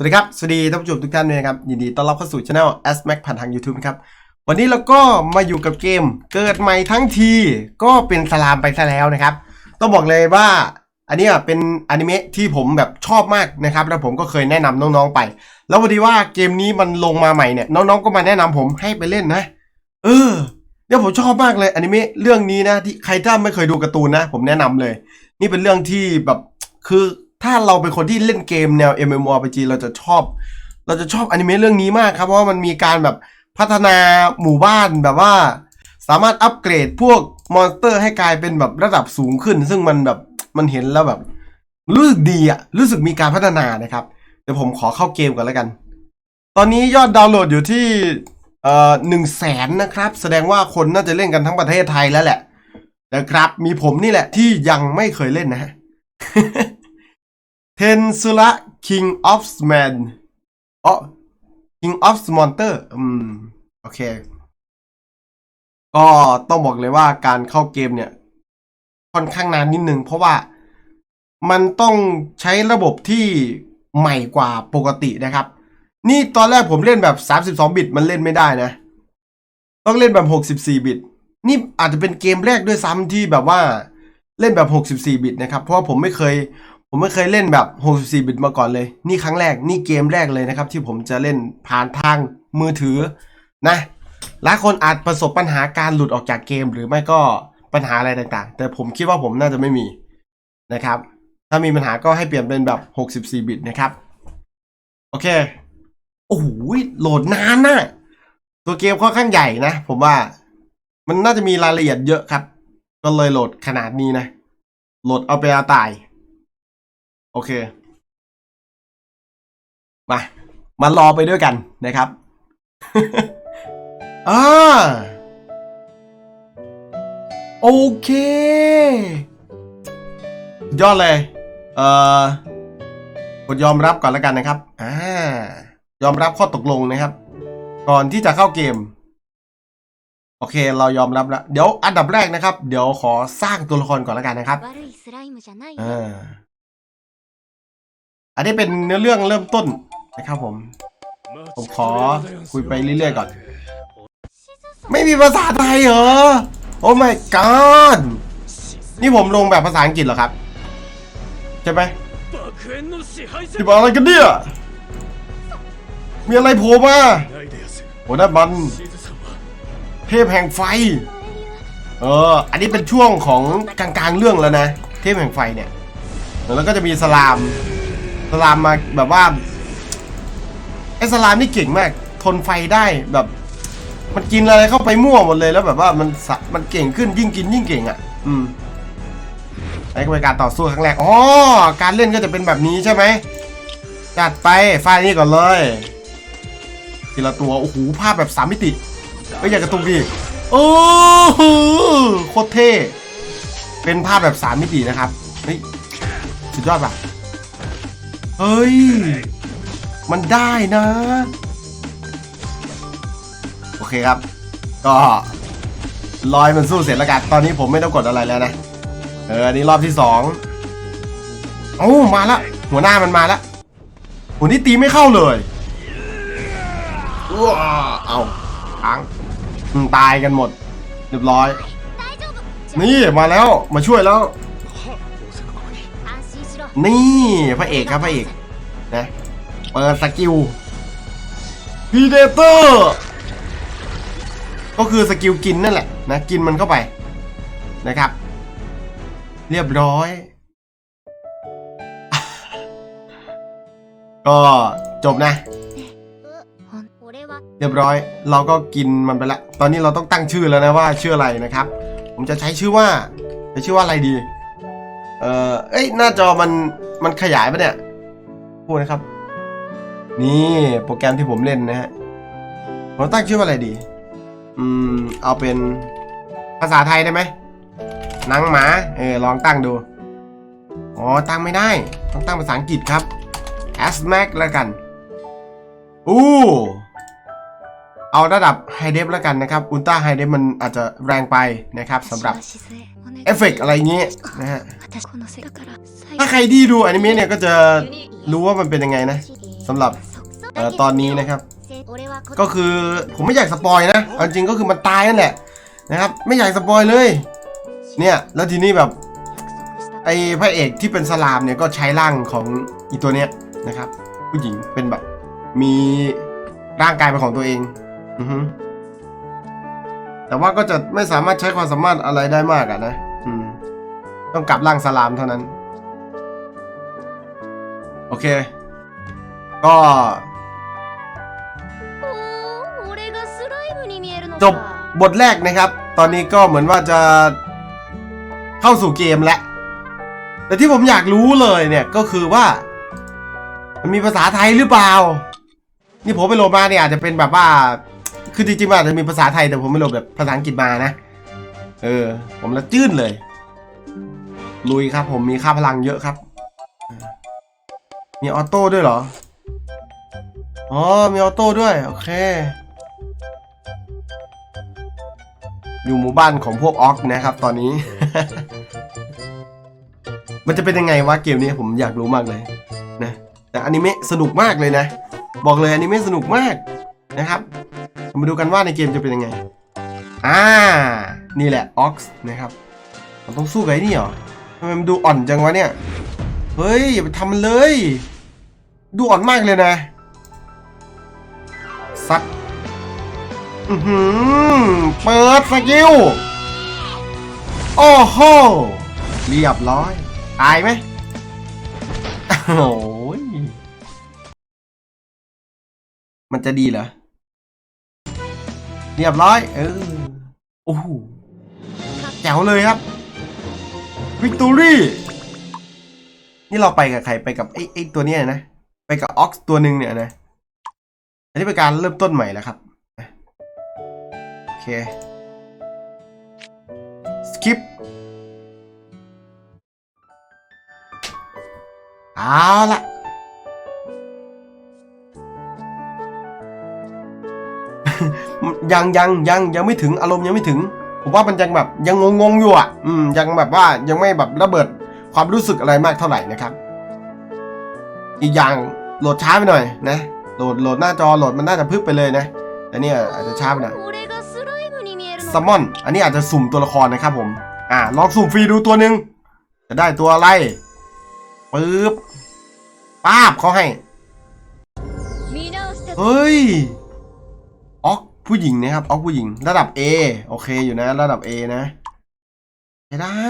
สวัสดีครับ สวัสดีท่านผู้ชมทุกท่านด้วยนะครับ ยินดีต้อนรับเข้าสู่ช anel s m a c ผ่านทาง YouTube ครับ วันนี้เราก็มาอยู่กับเกมเกิดใหม่ทั้งทีก็เป็นสลามไปซะแล้วนะครับ ต้องบอกเลยว่าอันนี้เป็นอนิเมะที่ผมแบบชอบมากนะครับ แล้วผมก็เคยแนะนำน้องๆไป แล้วพอดีว่าเกมนี้มันลงมาใหม่เนี่ย น้องๆก็มาแนะนำผมให้ไปเล่นนะ เออเดี๋ยวผมชอบมากเลยอนิเมะเรื่องนี้นะที่ใครถ้าไม่เคยดูการ์ตูนนะ ผมแนะนำเลย นี่เป็นเรื่องที่แบบคือ ถ้าเราเป็นคนที่เล่นเกมแนว MMORPG เราจะชอบ เราจะชอบอนิเมะเรื่องนี้มากครับ เพราะว่ามันมีการแบบพัฒนาหมู่บ้านแบบว่า สามารถอัปเกรดพวกมอนสเตอร์ให้กลายเป็นแบบระดับสูงขึ้น ซึ่งมันแบบมันเห็นแล้วแบบ รู้สึกดีอะรู้สึกมีการพัฒนานะครับ เดี๋ยวผมขอเข้าเกมก่อนแล้วกัน ตอนนี้ยอดดาวน์โหลดอยู่ที่เอ่อหนึ่งแสนนะครับ แสดงว่าคนน่าจะเล่นกันทั้งประเทศไทยแล้วแหละนะครับ มีผมนี่แหละที่ยังไม่เคยเล่นนะฮะ เทนซุระ King of Man อ๋อ King of Monster อืม โอเค ก็ต้องบอกเลยว่าการเข้าเกมเนี่ย ค่อนข้างนานนิดนึง เพราะว่ามันต้องใช้ระบบที่ใหม่กว่าปกตินะครับ นี่ตอนแรกผมเล่นแบบ 32 บิตมันเล่นไม่ได้นะ ต้องเล่นแบบ 64 บิต นี่อาจจะเป็นเกมแรกด้วยซ้ำที่แบบว่าเล่นแบบ 64 บิตนะครับ เพราะว่าผมไม่เคย ผมไม่เคยเล่นแบบ 64 บิตมาก่อนเลย นี่ครั้งแรก นี่เกมแรกเลยนะครับ ที่ผมจะเล่นผ่านทางมือถือนะ หลายคนอาจประสบปัญหาการหลุดออกจากเกม หรือไม่ก็ปัญหาอะไรต่างๆ แต่ผมคิดว่าผมน่าจะไม่มีนะครับ ถ้ามีปัญหาก็ให้เปลี่ยนเป็นแบบ 64 บิตนะครับ โอเค โอ้โหโหลดนานนะตัวเกมค่อนข้างใหญ่นะ ผมว่า มันน่าจะมีรายละเอียดเยอะครับ ก็เลยโหลดขนาดนี้นะ โหลดเอาไปเอาตาย โอเค มา มารอไปด้วยกันนะครับอ่าโอเค ยอดเลย เอ่อกดยอมรับก่อนแล้วกันนะครับอ่ายอมรับข้อตกลงนะครับ ก่อนที่จะเข้าเกม โอเค เรายอมรับแล้ว เดี๋ยวอันดับแรกนะครับ เดี๋ยวขอสร้างตัวละครก่อนแล้วกันนะครับอ่า อันนี้เป็นเนื้อเรื่องเริ่มต้นนะครับผม ผมขอคุยไปเรื่อยๆก่อน ไม่มีภาษาไทยเหรอ โอ้ my god นี่ผมลงแบบภาษาอังกฤษเหรอครับ ใช่ไหมที่บอกอะไรกันเนี่ย มีอะไรโผล่มาโอ้นั่นมันเทพแห่งไฟ เออ อันนี้เป็นช่วงของกลางๆเรื่องแล้วนะ เทพแห่งไฟเนี่ย แล้วก็จะมีสลาม สลามมาแบบว่าไอ้สลามนี่เก่งมาก ทนไฟได้แบบ มันกินอะไรเข้าไปมั่วหมดเลยแล้วแบบว่ามันสะมันเก่งขึ้นยิ่งกินยิ่งเก่งอะ อืมไอ้ก็เป็นการต่อสู้ครั้งแรกอ๋อการเล่นก็จะเป็นแบบนี้ใช่ไหมจัดไปไฟนี้ก่อนเลยทีละตัวโอ้โหภาพแบบสามมิติก็อยากกระตุกดีโอ้โหโคตรเท่เป็นภาพแบบสามมิตินะครับเฮ้ยสุดยอดป่ะ เฮ้ย มันได้นะ โอเคครับ ก็ลอยมันสู้เสร็จแล้วกันตอนนี้ผมไม่ต้องกดอะไรแล้วนะ เออนี่รอบที่สองโอ้มาละ หัวหน้ามันมาละหัวนี้ตีไม่เข้าเลยว้าเอาอังตายกันหมด เรียบร้อย นี่มาแล้วมาช่วยแล้ว นี่พระเอกครับพระเอกนะเปิดสกิลพีเดเตอร์ก็คือสกิลกินนั่นแหละนะกินมันเข้าไปนะครับ เรียบร้อย ก็จบนะ เรียบร้อย เราก็กินมันไปละ ตอนนี้เราต้องตั้งชื่อแล้วนะว่าชื่ออะไรนะครับ ผมจะใช้ชื่อว่าจะชื่อว่าอะไรดี เออเอ้ยหน้าจอมันมันขยายปะเนี่ยพูดนะครับ นี่โปรแกรมที่ผมเล่นนะฮะผมตั้งชื่อว่าอะไรดี อืม เอาเป็นภาษาไทยได้ไหมนังหมา เออ ลองตั้งดู อ๋อ ตั้งไม่ได้ ต้องตั้งภาษาอังกฤษครับ a s m a c แล้วกัน อู้ เอาระดับไฮเดฟแล้วกันนะครับอุลตราไฮเดฟมันอาจจะแรงไปนะครับสำหรับเอฟเฟกอะไรเงี้ยนะฮะถ้าใครที่ดูอนิเมะเนี่ยก็จะรู้ว่ามันเป็นยังไงนะสำหรับตอนนี้นะครับ ก็คือผมไม่อยากสปอยนะจริงก็คือมันตายนั่นแหละนะครับ ไม่อยากสปอยเลย เนี่ยแล้วทีนี้แบบไอ้พระเอกที่เป็นสลามเนี่ยก็ใช้ร่างของอีตัวเนี้ยนะครับ ผู้หญิงเป็นแบบมีร่างกายเป็นของตัวเอง อือฮึแต่ว่าก็จะไม่สามารถใช้ความสามารถอะไรได้มากอะนะ อืม ต้องกลับร่างสลามเท่านั้น โอเค ก็จบบทแรกนะครับ ตอนนี้ก็เหมือนว่าจะเข้าสู่เกมแล้ว แต่ที่ผมอยากรู้เลยเนี่ยก็คือว่า มันมีภาษาไทยหรือเปล่า นี่ผมไปโลมาเนี่ยอาจจะเป็นแบบว่า คือจริงๆมันอาจจะมีภาษาไทยแต่ผมไม่โหลดแบบภาษาอังกฤษมานะ เออ ผมละจื้นเลย ลุยครับ ผมมีค่าพลังเยอะครับ มีออโต้ด้วยเหรอ อ๋อ มีออโต้ด้วย โอเค อยู่หมู่บ้านของพวกออกนะครับ ตอนนี้ มันจะเป็นยังไงวะเกมนี้ผมอยากรู้มากเลยนะ แต่อนิเมะสนุกมากเลยนะ บอกเลยอนิเมะสนุกมากนะครับ มาดูกันว่าในเกมจะเป็นยังไง อ่า นี่แหละออกซ์นะครับมันต้องสู้กับไอ้นี่เหรอทำไมมันดูอ่อนจังวะเนี่ย เฮ้ยอย่าไปทำมันเลย ดูอ่อนมากเลยนะซัดอือหือเปิดสกิล โอ้โห เรียบร้อยตายไหมโอ้ยมันจะดีเหรอ เรียบร้อย เออ โอ้โหแจ๋วเลยครับ วิกตอรี่ นี่เราไปกับใครไปกับไอ้ไอ้ตัวเนี้ยนะ ไปกับออกซ์ตัวหนึ่งเนี่ยนะ อันนี้เป็นการเริ่มต้นใหม่แล้วครับ โอเค สกิปเอาละ ยังยังยังยังไม่ถึงอารมณ์ยังไม่ถึง ผมว่ามันยังแบบยังงงงอยู่อะอืมยังแบบว่ายังไม่แบบระเบิดความรู้สึกอะไรมากเท่าไหร่นะครับ อีกอย่างโหลดช้าไปหน่อยนะโหลดโหลดหน้าจอโหลดมันน่าจะพึบไปเลยนะแต่นี่อาจจะช้าไปหน่อยสมอน อันนี้อาจจะสุ่มตัวละครนะครับผม อ่าลองสุ่มฟรีดูตัวหนึ่งจะได้ตัวอะไรปึ๊บป้าบเขาให้ เฮ้ย ออก ผู้หญิงนะครับเอาผู้หญิงระดับ A โอเคอยู่นะ ระดับ A นะได้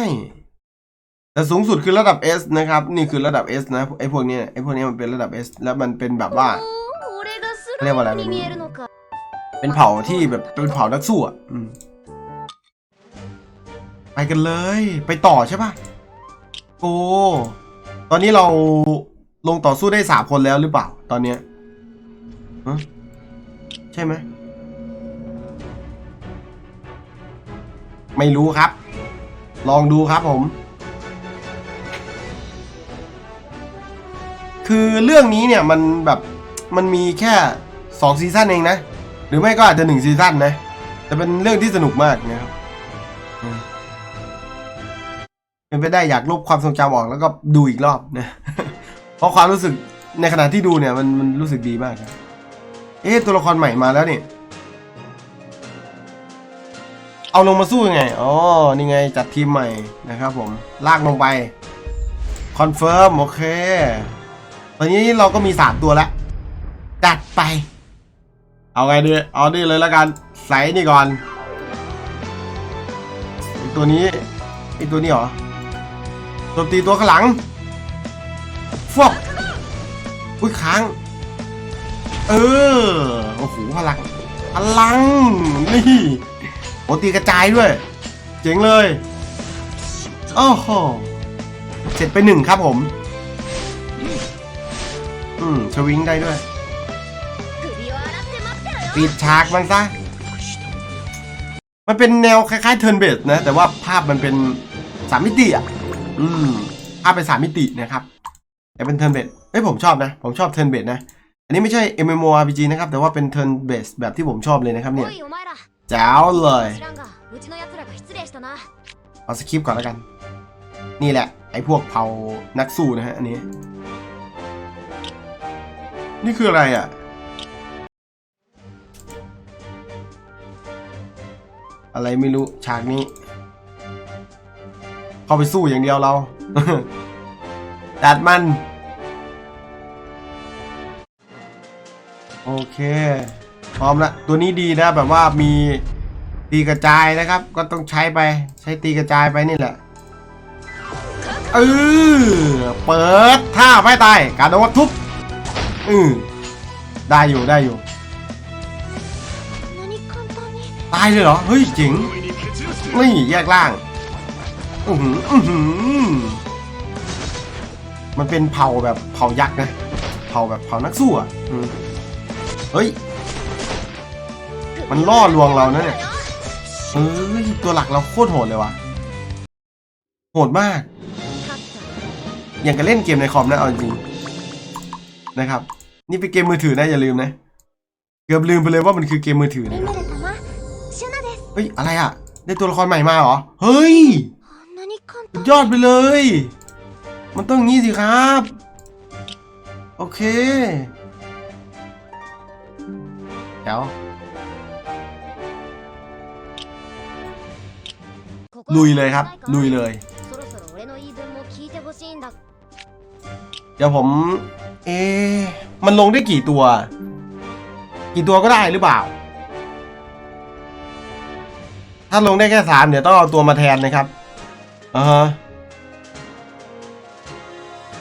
แต่สูงสุดคือระดับ S นะครับ นี่คือระดับ S นะไอพวกนี้ไอพวกนี้มันเป็นระดับ S แล้วมันเป็นแบบว่าเรียกว่าอะไรเป็นเป็นเผ่าที่แบบเป็นเผ่านักสู้อะไปกันเลย ไปต่อใช่ปะโอ้ตอนนี้เราลงต่อสู้ได้สามคนแล้วหรือเปล่า ตอนเนี้ยใช่ไหม ไม่รู้ครับ ลองดูครับผม คือเรื่องนี้เนี่ยมันแบบมันมีแค่สองซีซั่นเองนะ หรือไม่ก็อาจจะหนึ่งซีซั่นนะ แต่เป็นเรื่องที่สนุกมากนะครับเป็นไปได้อยากลบความทรงจำออกแล้วก็ดูอีกรอบนะ เพราะความรู้สึกในขณะที่ดูเนี่ยมันมันรู้สึกดีมากครับเอ๊ะตัวละครใหม่มาแล้วเนี่ย เอาลงมาสู้ยังไง อ๋อ นี่ไงจัดทีมใหม่นะครับผม ลากลงไป คอนเฟิร์ม โอเค ตอนนี้เราก็มีสามตัวแล้วจัดไป เอาไงดี เอานี่เลยแล้วกัน ใส่นี่ก่อนไอตัวนี้ไอตัวนี้เหรอโจมตีตัวข้างหลังฟวกอุ้ยค้าง เออ โอ้โหพลัง พลัง นี่ โอตีกระจายด้วย เจ๋งเลย โอ้โหเสร็จไปหนึ่งครับผม อืมชวิงได้ด้วย ปิดฉากมันซะ มันเป็นแนวคล้ายๆเทิร์นเบสนะ แต่ว่าภาพมันเป็นสามมิติอะ อืม ภาพเป็นสามมิตินะครับ แต่เป็นเทิร์นเบสเอ้ยผมชอบนะ ผมชอบเทิร์นเบสนะ อันนี้ไม่ใช่ MMORPG นะครับ แต่ว่าเป็นเทิร์นเบสแบบที่ผมชอบเลยนะครับเนี่ย แจ้าเลยเอาสคริปก่อนแล้วกัน นี่แหละ ไอ้พวกเผานักสู้นะฮะอันนี้ นี่คืออะไรอะอะไรไม่รู้ฉากนี้ เข้าไปสู้อย่างเดียวเราดัดมัน โอเค พร้อมละตัวนี้ดีนะแบบว่ามีตีกระจายนะครับ ก็ต้องใช้ไปใช้ตีกระจายไปนี่แหละเออเปิดท่าไม่ตายกระโดดทุบอือได้อยู่ได้อยู่ ตายเลยเหรอ เฮ้ยจริงนี่แยกล่างอือหืออือหือมันเป็นเผ่าแบบเผ่ายักษ์นะ เผ่าแบบเผ่านักสู้อะเฮ้ย มันล่อลวงเรานะเนี่ยเออตัวหลักเราโคตรโหดเลยวะโหดมาก อย่างกับเล่นเกมในคอมนะเอาจริงนะครับ นี่เป็นเกมมือถือนะอย่าลืมนะ เกือบลืมไปเลยว่ามันคือเกมมือถือนะเฮ้ยอะไรอะ ได้ตัวละครใหม่มาเหรอ เฮ้ย ยอดไปเลย มันต้องงี้สิครับ โอเคเดี๋ยว ลุยเลยครับ ลุยเลย เดี๋ยวผม เอ๊มันลงได้กี่ตัว กี่ตัวก็ได้หรือเปล่า ถ้าลงได้แค่สามเดี๋ยวต้องเอาตัวมาแทนนะครับอ่าฮะ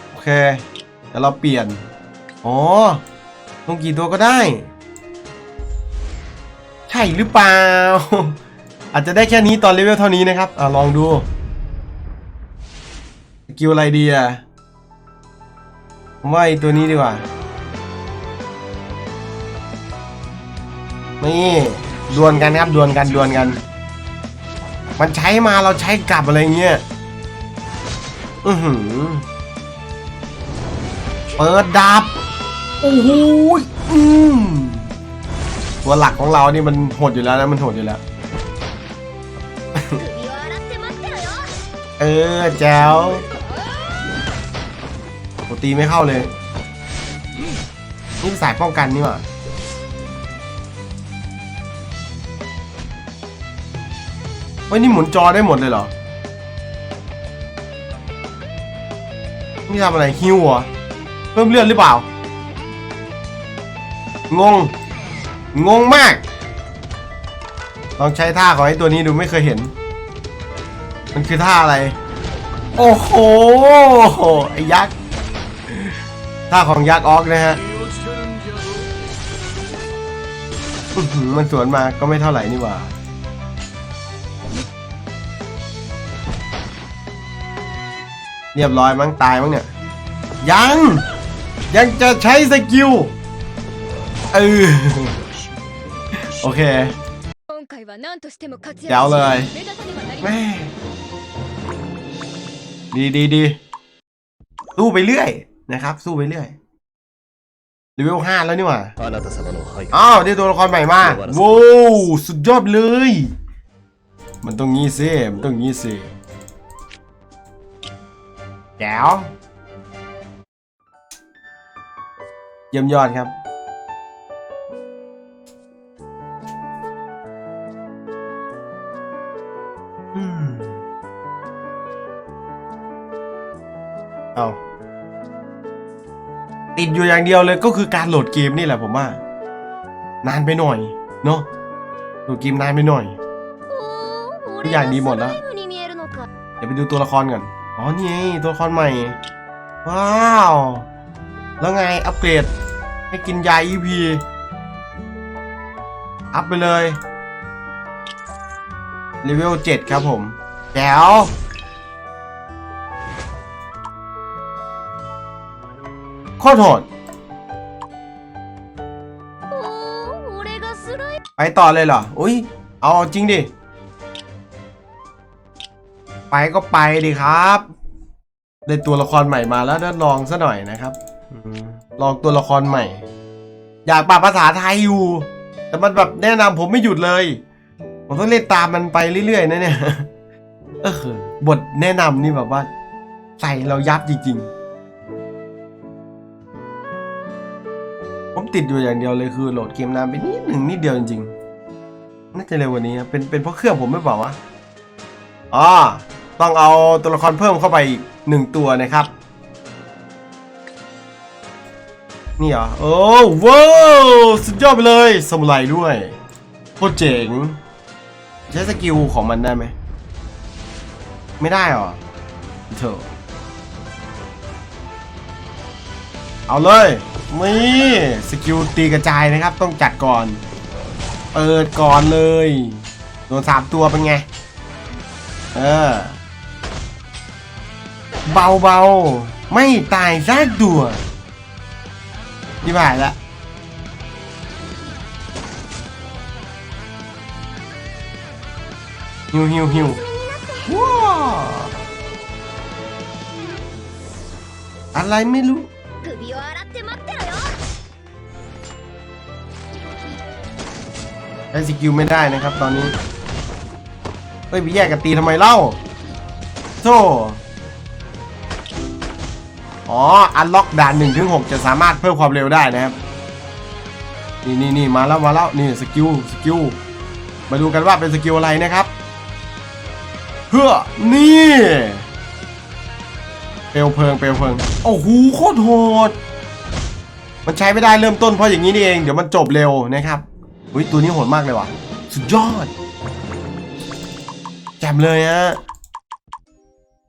โอเคเดี๋ยวเราเปลี่ยน อ๋อ ลงกี่ตัวก็ได้ ใช่หรือเปล่า อาจจะได้แค่นี้ตอนเลเวลเท่านี้นะครับอ่าลองดูสกิลอะไรดีอะผมว่าไอตัวนี้ดีกว่านี่ดวลกันครับดวลกันดวลกัน มันใช้มาเราใช้กลับอะไรเงี้ยอือหือเปิดดับโอ้โหยอืมตัวหลักของเรานี่มันโหดอยู่แล้วนะมันโหดอยู่แล้ว ออแจ๋วโหตีไม่เข้าเลยนี่สายป้องกันนี่หว่าเฮ้ยนี่หมุนจอได้หมดเลยเหรอ นี่ทำอะไรฮิวเหรอ เพิ่มเลือดหรือเปล่า งง งงมาก ลองใช้ท่าของไอ้ตัวนี้ดูไม่เคยเห็น มันคือท่าอะไร โอ้โหไอ้ยักษ์ท่าของยักษ์ออกนะฮะมันสวนมาก็ไม่เท่าไหร่นี่หว่าเรียบร้อยมั้งตายมั้งเนี่ย ยัง ยังจะใช้สกิลเออโอเคเดี๋ยวเลยแม่ ดีดีดีสู้ไปเรื่อยนะครับ สู้ไปเรื่อยเลเวลห้าแล้วนี่หว่าอ้าวได้ตัวละครใหม่มาว้าวสุดยอดเลย มันต้องงี้สิมันต้องงี้สิแจ๋วเยี่ยมยอดครับ ติดอยู่อย่างเดียวเลยก็คือการโหลดเกมนี่แหละผมว่า นานไปหน่อยเนาะโหลดเกมนานไปหน่อยทุกอย่างดีหมดแล้วเดี๋ยวไปดูตัวละครกันอ๋อนี่ตัวละครใหม่ ว้าว แล้วไงอัปเกรดให้กินยาอีพีอัพไปเลยเลเวล7ครับผมแจ๋ว อโทษ ไปต่อเลยเหรอ อุ้ย เอาจริงดิ ไปก็ไปดิครับ ได้ตัวละครใหม่มาแล้วได้ลองซะหน่อยนะครับ ลองตัวละครใหม่ อยากปรับภาษาไทยอยู่ แต่มันแบบแนะนำผมไม่หยุดเลย ผมต้องเล่นตามมันไปเรื่อยๆนะเนี่ย เออบทแนะนำนี่แบบว่าใส่เรายับจริง ๆ ผมติดอยู่อย่างเดียวเลยคือโหลดเกมนานไปนิดหนึ่งนิดเดียวจริงๆ น่าจะเร็วกว่านี้นะเป็นเป็นเพราะเครื่องผมไม่เปล่าวะอ๋อต้องเอาตัวละครเพิ่มเข้าไปอีกหนึ่งตัวนะครับ นี่เหรอโอ้ว้าวสุดยอดไปเลยสมุไรด้วยโคตรเจ๋งใช้สกิลของมันได้ไหม ไม่ได้หรอเถอะเอาเลย นี่สกิลตีกระจายนะครับ ต้องจัดก่อน เปิดก่อนเลยโดนสามตัวเป็นไง เออ เบาๆไม่ตายซากตัวนี่ผ่านละฮิวฮิวฮิวว้าอะไรไม่รู้ ใช้สกิลไม่ได้นะครับตอนนี้เฮ้ยไปแยกกันตีทำไมเล่าโธ่อ๋อ อันล็อกด่าน1ถึง6จะสามารถเพิ่มความเร็วได้นะครับ นี่นี่นี่มาแล้วมาแล้วนี่สกิลสกิลมาดูกันว่าเป็นสกิลอะไรนะครับเพื่อนี่เปลวเพลิงเปลวเพลิงโอ้โหโคตรโหดมันใช้ไม่ได้เริ่มต้นเพราะอย่างนี้นี่เอง เดี๋ยวมันจบเร็วนะครับ อุ้ยตัวนี้โหดมากเลยว่ะ สุดยอดแจมเลยฮะ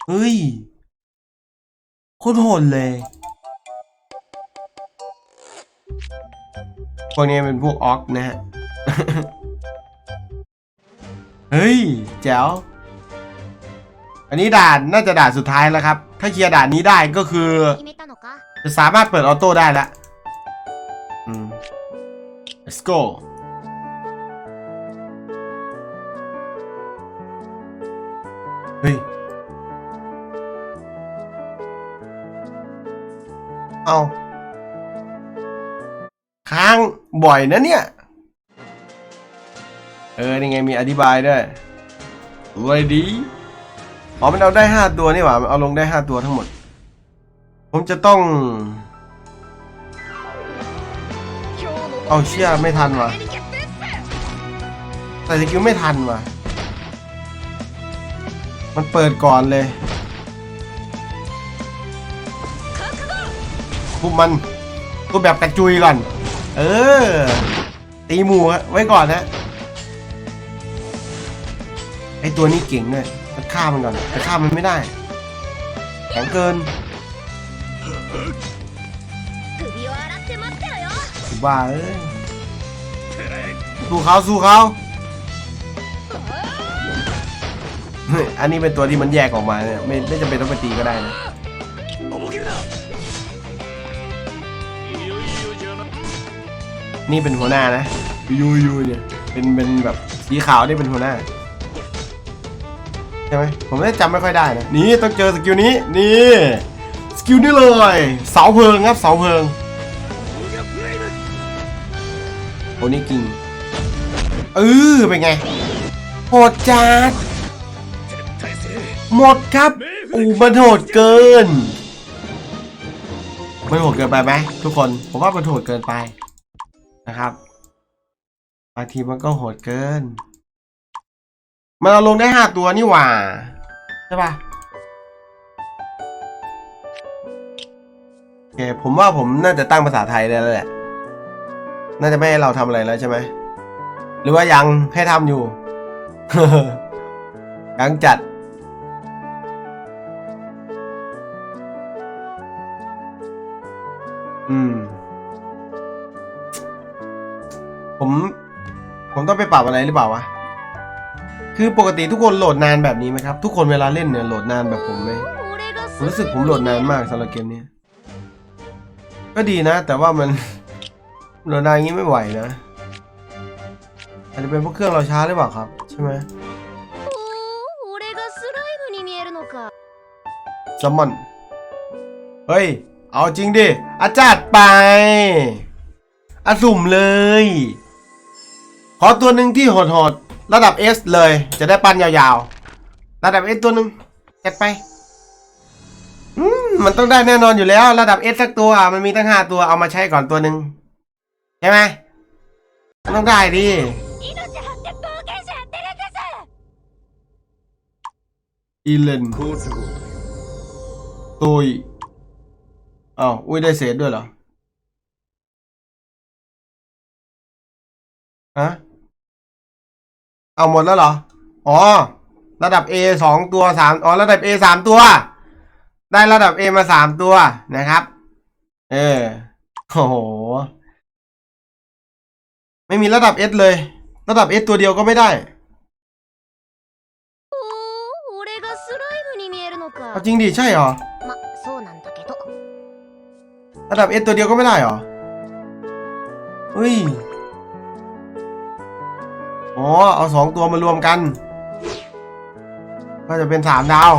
เฮ้ยโคตรโหดเลยพวกนี้เป็นพวกออกนะฮะเฮ้ยแจ๋วอันนี้ด่านน่าจะด่านสุดท้ายแล้วครับ ถ้าเคลียร์ด่านนี้ได้ก็คือ จะสามารถเปิดออโต้ได้ละ let's go เฮ้ย เอาค้างบ่อยนะเนี่ย เออ นี่ไงมีอธิบายด้วยรวยดีอ๋อมันเอาได้ห้าตัวนี่หว่ามันเอาลงได้ห้าตัวทั้งหมด ผมจะต้อง เอาเชี่ยไม่ทันว่ะใส่สกิลไม่ทันว่ะ มันเปิดก่อนเลยทุบมันตัวแบบกระจุยก่อน เออ ตีหมูไว้ก่อนนะไอตัวนี้เก่งเลยมันฆ่ามันก่อนแต่ฆ่ามันไม่ได้แข็งเกินบ้าเอ้ยสู้เขาสู้เขา อันนี้เป็นตัวที่มันแยกออกมาเนี่ยไม่ไม่จำเป็นต้องไปตีก็ได้นะนี่เป็นหัวหน้านะยูยูเนี่ยเป็นเป็นแบบสีขาวนี่เป็นหัวหน้าใช่ไหมผมไม่จำไม่ค่อยได้นะนี่ต้องเจอสกิลนี้นี่สกิลนี้เลยเสาเพลิงครับเสาเพลิงโอนี่กิงเออเป็นไงโหดจัด หมดครับอูมันโหดเกิน มันโหดเกินไปไหมทุกคน ผมว่ามันโหดเกินไปนะครับบางทีมันก็โหดเกิน มันเอาลงได้ห้าตัวนี่หว่า ใช่ปะโอเคผมว่าผมน่าจะตั้งภาษาไทยได้แล้วแหละ น่าจะไม่ให้เราทำอะไรแล้วใช่ไหม หรือว่ายังให้ทำอยู่ ยังจัด อืม ผม ผมต้องไปปรับอะไรหรือเปล่าวะ คือปกติทุกคนโหลดนานแบบนี้ไหมครับ ทุกคนเวลาเล่นเนี่ยโหลดนานแบบผมไหมผมรู้สึกผมโหลดนานมากสำหรับเกมนี้ ก็ดีนะ แต่ว่ามันโหลดนานอย่างนี้ไม่ไหวนะ อาจจะเป็นเพราะเครื่องเราช้าหรือเปล่าครับ ใช่ไหมซัมมอน เฮ้ย เอาจริงดิอาจัดไปอาสุ่มเลย ขอตัวหนึ่งที่โหดๆ ระดับ S เลย จะได้ปั้นยาวๆ ระดับ S ตัวหนึ่งจัดไปมันต้องได้แน่นอนอยู่แล้ว ระดับ S สักตัว มันมีตั้งห้าตัวเอามาใช้ก่อนตัวหนึ่งใช่ไหมต้องได้ดิอีเลนตุย อ้าวอุ้ยได้เศษด้วยเหรอฮะเอาหมดแล้วเหรอ อ๋อ ระดับ A สองตัวสามอ๋อ ระดับ A สามตัว ได้ระดับ A มาสามตัวนะครับ เออโอ้โห ไม่มีระดับ S เลย ระดับ S ตัวเดียวก็ไม่ได้จริงดิ ใช่หรอ ระดับ S ตัวเดียวก็ไม่ได้หรอเฮ้ย อ๋อ เอาสองตัวมารวมกัน ก็จะเป็นสามดาว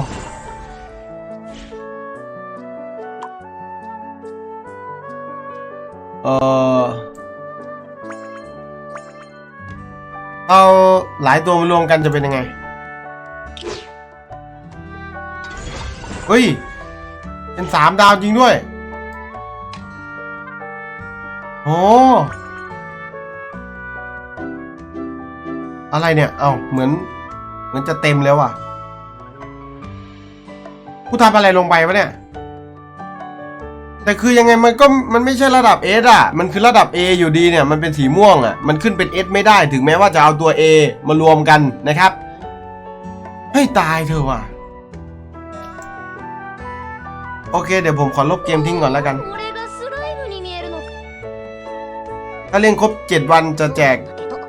เออเอาหลายตัวมารวมกันจะเป็นยังไง เฮ้ย เป็นสามดาวจริงด้วย โอ้อะไรเนี่ยเอ้าเหมือน เหมือนจะเต็มแล้วอะกูทำอะไรลงไปวะเนี่ย แต่คือยังไงมันก็มันไม่ใช่ระดับ S อะ มันคือระดับ A อยู่ดีเนี่ย มันเป็นสีม่วงอะ มันขึ้นเป็น S ไม่ได้ ถึงแม้ว่าจะเอาตัว A มารวมกันนะครับ ให้ตายเถอะว่ะ โอเค เดี๋ยวผมขอลบเกมทิ้งก่อนแล้วกัน ถ้าเล่นครบ 7 วันจะแจก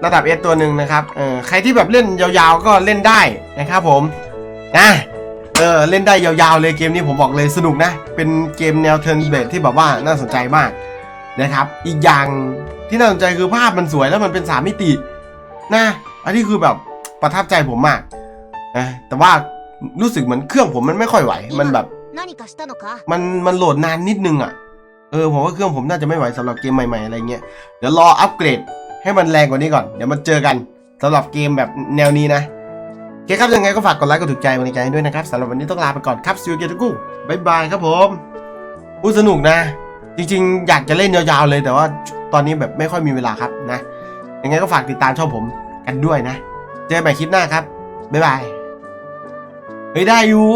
ระดับเอตัวหนึ่งนะครับเออใครที่แบบเล่นยาวๆก็เล่นได้นะครับผมนะเออเล่นได้ยาวๆเลยเกมนี้ผมบอกเลยสนุกนะ เป็นเกมแนวเทิร์นเบดที่แบบว่าน่าสนใจมากนะครับ อีกอย่างที่น่าสนใจคือภาพมันสวยแล้วมันเป็นสามมิตินะอันนี้คือแบบประทับใจผมมากนะแต่ว่ารู้สึกเหมือนเครื่องผมมันไม่ค่อยไหว มันแบบ มันมันโหลดนานนิดนึงอะ เออผมว่าเครื่องผมน่าจะไม่ไหวสำหรับเกมใหม่ๆอะไรเงี้ยเดี๋ยวรออัปเกรดให้มันแรงกว่านี้ก่อนเดี๋ยวมาเจอกันสำหรับเกมแบบแนวนี้นะโอเคครับยังไงก็ฝากกดไลค์กดถูกใจกำลังใจให้ด้วยนะครับสำหรับวันนี้ต้องลาไปก่อนครับซิวเกตุกุบายบายครับผมอู้สนุกนะ จริงๆ อยากจะเล่นยาวๆเลย แต่ว่าตอนนี้แบบไม่ค่อยมีเวลาครับนะยังไงก็ฝากติดตามช่องผมกันด้วยนะ เจอกันใหม่คลิปหน้าครับบ๊ายบายเฮ้ยได้อยู่